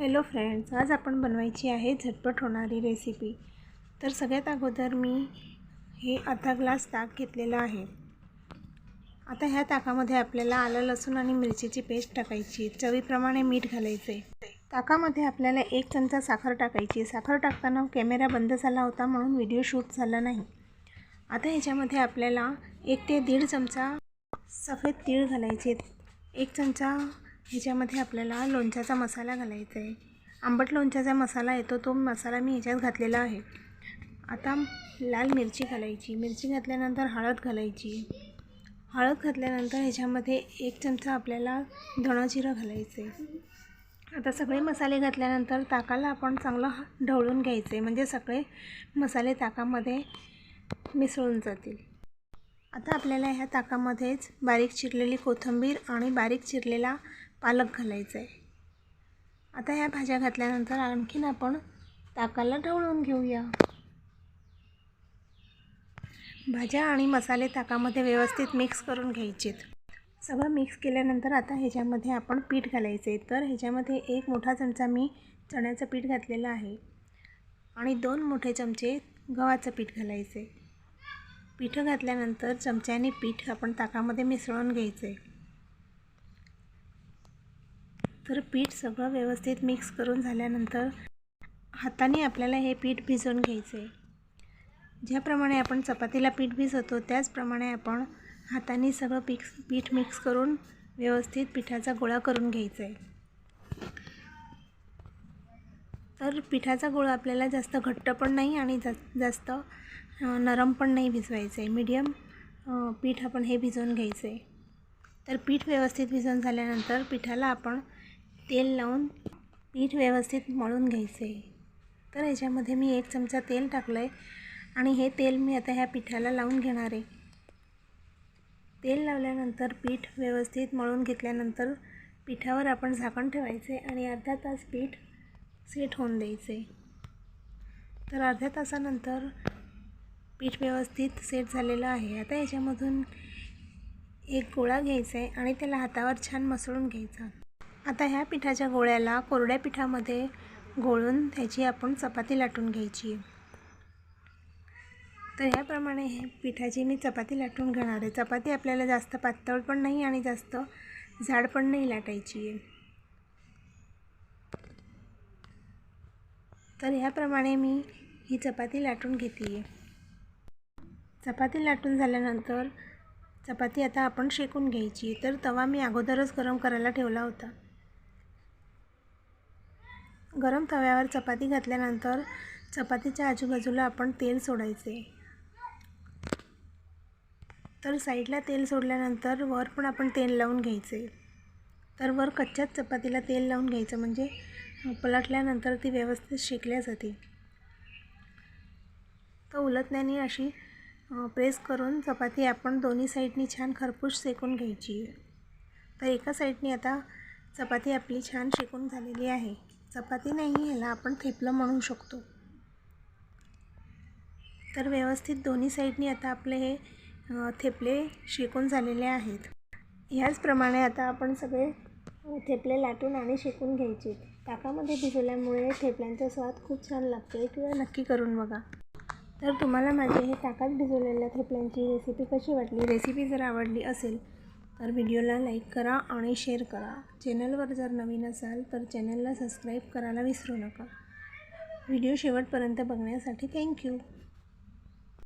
Hello friends आज आपण बनवायची आहे झटपट होणारी रेसिपी. तर सगळ्यात अगोदर मी हे अर्धा ग्लास ताक घेतलेलं आहे. आता ह्या ताकामध्ये आपल्याला आलं लसूण आणि मिरचीची पेस्ट टाकायची चवीप्रमाणे मीठ घालायचे. ताकामध्ये आपल्याला एक चमचा साखर टाकायची. साखर टाकताना कॅमेरा बंद झाला होता म्हणून व्हिडिओ शूट झाला नाही. आता ह्याच्यामध्ये आपल्याला एक ते दीड चमचा सफेद तीळ घालायचे. एक चमचा ह्याच्यामध्ये आपल्याला लोणच्याचा मसाला घालायचा आहे. आंबट लोणच्याचा मसाला येतो तो मसाला मी ह्याच्यात घातलेला आहे. आता लाल मिरची घालायची. मिरची घातल्यानंतर हळद घालायची. हळद घातल्यानंतर ह्याच्यामध्ये एक चमचा आपल्याला धणं जिरं घालायचं आहे आता सगळे मसाले घातल्यानंतर ताकाला आपण चांगलं ढवळून घ्यायचे म्हणजे सगळे मसाले ताकामध्ये मिसळून जातील. आता आपल्याला ह्या ताकामध्येच बारीक चिरलेली कोथिंबीर आणि बारीक चिरलेला पालक घालायचं आहे. आता ह्या भाज्या घातल्यानंतर आणखीन आपण ताकाला ढवळून घेऊया. भाज्या आणि मसाले ताकामध्ये व्यवस्थित मिक्स करून घ्यायचेत. सगळं मिक्स केल्यानंतर आता ह्याच्यामध्ये आपण पीठ घालायचे तर ह्याच्यामध्ये एक मोठा चमचा मी चण्याचं पीठ घातलेलं आहे. आणि दोन मोठे चमचे गव्हाचं पीठ घालायचे पीठ घातल्यानंतर चमच्याने पीठ आपण ताकामध्ये मिसळून घ्यायचं आहे तर पीठ सगळं व्यवस्थित मिक्स करून झाल्यानंतर हाताने आपल्याला हे पीठ भिजवून घ्यायचं आहे. ज्याप्रमाणे आपण चपातीला पीठ भिजवतो त्याचप्रमाणे आपण हाताने सगळं पिक्स पीठ मिक्स करून व्यवस्थित पिठाचा गोळा करून घ्यायचा आहे. तर पिठाचा गोळा आपल्याला जास्त घट्ट पण नाही आणि जा जास्त नरम पण नाही भिजवायचं आहे. मीडियम पीठ आपण हे भिजवून घ्यायचं आहे. तर पीठ व्यवस्थित भिजवून झाल्यानंतर पिठाला आपण तेल लावून पीठ व्यवस्थित मळून घ्यायचं. आहे तर ह्याच्यामध्ये मी एक चमचा तेल टाकलं आहे आणि हे तेल मी आता ह्या पिठाला लावून घेणार आहे. तेल लावल्यानंतर पीठ व्यवस्थित मळून घेतल्यानंतर पिठावर आपण झाकण ठेवायचे आणि अर्धा तास पीठ सेट होऊन द्यायचे. तर अर्ध्या तासानंतर पीठ व्यवस्थित सेट झालेलं आहे. आता याच्यामधून एक गोळा घ्यायचा आहे आणि त्याला हातावर छान मसळून घ्यायचा. आता ह्या पिठाच्या गोळ्याला कोरड्या पिठामध्ये गोळून त्याची आपण चपाती लाटून घ्यायची. आहे तर ह्याप्रमाणे हे पिठाची मी चपाती लाटून घेणार आहे. चपाती आपल्याला जास्त पातळ पण नाही आणि जास्त झाड पण नाही लाटायची. आहे तर ह्याप्रमाणे मी ही चपाती लाटून घेते. आहे चपाती लाटून झाल्यानंतर चपाती आता आपण शेकून घ्यायची. तर तवा मी अगोदरच गरम करायला ठेवला होता. गरम तव्यावर चपाती घातल्यानंतर चपातीच्या आजूबाजूला आपण तेल सोडायचे. तर साईडला तेल सोडल्यानंतर वर पण आपण तेल लावून घ्यायचे. तर वर कच्च्याच चपातीला तेल लावून घ्यायचं म्हणजे पलटल्यानंतर ती व्यवस्थित शेकल्या जाते. तर उलटण्याने अशी प्रेस करून चपाती आपण दोन्ही साईडनी छान खरपूस शेकून घ्यायची. तर एका साईडनी आता चपाती आपली छान शेकून झालेली आहे. चपाती नाही ह्याला आपण थेपलं म्हणू शकतो. तर व्यवस्थित दोन्ही साईडनी आता आपले हे थेपले शेकून झालेले आहेत. ह्याचप्रमाणे आता आपण सगळे थेपले लाटून आणि शेकून घ्यायचे. ताकामध्ये भिजवल्यामुळे थेपल्यांचा स्वाद खूप छान लागतो. एक वेळ नक्की करून बघा. तर तुम्हाला माझी हे ताकात भिजवलेल्या थेपल्यांची रेसिपी कशी वाटली? रेसिपी जर आवडली असेल तर व्हिडिओला लाईक करा आणि शेअर करा. चॅनलवर जर नवीन असाल तर चॅनलला सबस्क्राईब करायला विसरू नका. व्हिडिओ शेवटपर्यंत बघण्यासाठी थँक्यू.